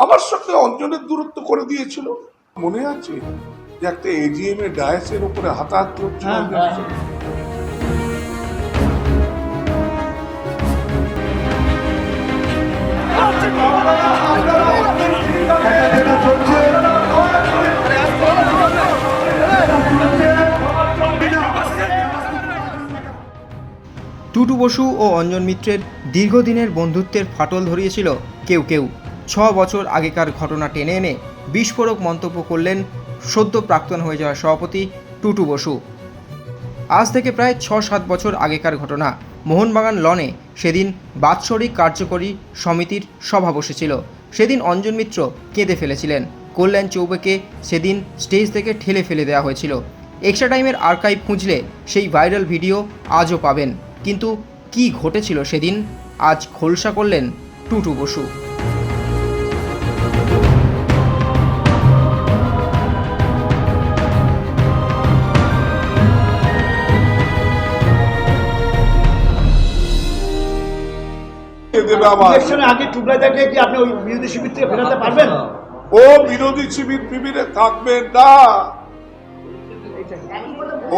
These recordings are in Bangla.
আমার সঙ্গে অঞ্জনের দূরত্ব করে দিয়েছিল। মনে আছে? যে একটা এজিএম এর ডায়াসের উপরে হাতাহাতি হচ্ছিল হ্যাঁ, সঙ্গে? টুটু বসু ও অঞ্জন মিত্রের দীর্ঘদিনের বন্ধুত্বের ফাটল ধরিয়েছিল কেউ কেউ। ছ বছর আগেকার ঘটনা টেনে এনে বিস্ফোরক মন্তব্য করলেন সদ্য প্রাক্তন হয়ে যাওয়া সভাপতি টুটু বসু। আজ থেকে প্রায় ছ সাত বছর আগেকার ঘটনা। মোহনবাগান লনে সেদিন বাৎসরিক কার্যকরী সমিতির সভা বসেছিল। সেদিন অঞ্জন মিত্র কেঁদে ফেলেছিলেন। কল্যাণ চৌবেকে সেদিন স্টেজ থেকে ঠেলে ফেলে দেওয়া হয়েছিল। এক্সট্রা টাইমের আর্কাইভ খুঁজলে সেই ভাইরাল ভিডিও আজও পাবেন। কিন্তু কি ঘটেছিল সেদিন? আজ খোলসা করলেন টুটু বসু। দেবে আমার ইলেকশনের আগে টুকরাইদাকে কি আপনি ওই বিরোধী শিবির থেকে ফেরাতে পারবেন? ও বিরোধী শিবির ফিবিরে থাকবেন না।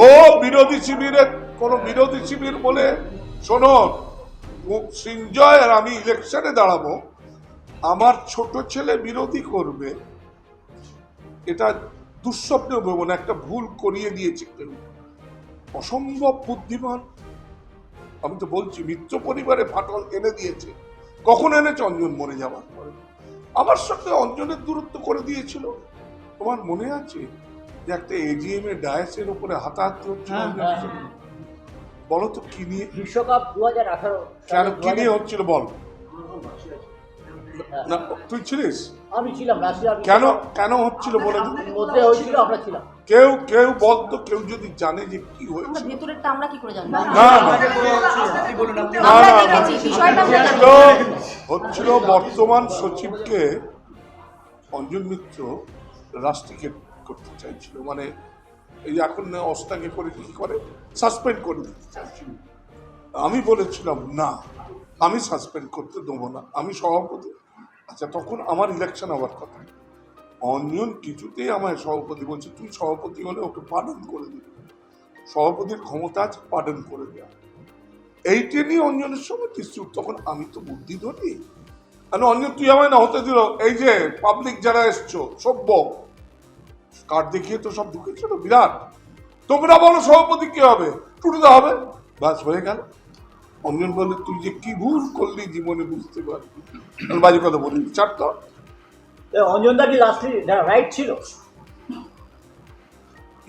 ও বিরোধী শিবিরে কোন বিরোধী শিবির বলে শোনুন ও- সিঞ্জয় আর আমি ইলেকশনে দাঁড়াবো। আমার ছোট ছেলে বিরোধী করবে এটা দুঃস্বপ্ন না একটা ভুল করিয়ে দিয়েছে কেউ। অসম্ভব বুদ্ধিমান। আমি তো বলছি মিত্র পরিবারে ফাটল এনে দিয়েছে। কখন এনেছে অঞ্জন মরে যাওয়ার পরে? আমার সঙ্গে অঞ্জনের দূরত্ব করে দিয়েছিল। তোমার মনে আছে যে একটা এজিএম এর ডায়াসের উপরে হাতাহাতি হচ্ছিল হ্যাঁ, হ্যাঁ। সঙ্গে? বলো তো কি নিয়ে? বিশ্বকাপ দু হাজার আঠারো কি নিয়ে হচ্ছিল বল। না তুই ছিলিস? আমি ছিলাম কেন কেন হচ্ছিল বলে। মধ্যে হয়েছিল আমরা ছিলাম। কেউ কেউ বলতো কেউ যদি জানে যে কি হয়েছে ভেতরেরটা আমরা কি করে জানব? না হচ্ছিল হচ্ছিল বর্তমান সচিবকে অঞ্জন মিত্র রাষ্ট্রিকেট করতে চাইছিল। মানে এই এখন না অস্তাকে করে কি করে? সাসপেন্ড করে দিতে চাইছিল। আমি বলেছিলাম না আমি সাসপেন্ড করতে দেবো না। আমি সভাপতি আচ্ছা তখন আমার ইলেকশন হওয়ার কথা। অঞ্জন কিছুতেই আমায় সভাপতি বলছে, তুই সভাপতি হলে ওকে পালন করে দিবি। সভাপতির ক্ষমতা আছে পালন করে দেওয়া এইটা নিয়ে অঞ্জনের সঙ্গে ডিসপিউট তখন আমি তো বুদ্ধি ধরি। মানে অঞ্জন তুই আমায় না হতে দিল। এই যে পাবলিক যারা এসছো, সভ্য কার্ড দেখিয়ে তো সব ঢুকেছিল বিরাট। তোমরা বলো সভাপতি কি হবে? টুটুদা হবে। বাস হয়ে গেল। অঞ্জন বলে তুই যে কি ভুল করলি জীবনে বুঝতে পারবি আমি বাজে কথা বলি চার তো। অঞ্জনদা কি লাস্টলি রাইট ছিল?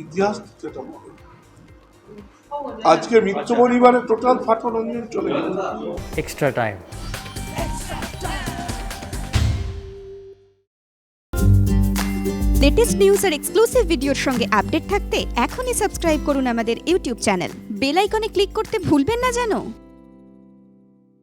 ইতিহাস যেটা বলে। আজকে মিত্র পরিবারে টোটাল ফাটন অঞ্জন চলে গেল। Extra time. লেটেস্ট নিউজ আর এক্সক্লুসিভ ভিডিওর সঙ্গে আপডেট থাকতে এখনই সাবস্ক্রাইব করুন আমাদের ইউটিউব চ্যানেল বেল আইকনে ক্লিক করতে ভুলবেন না জানো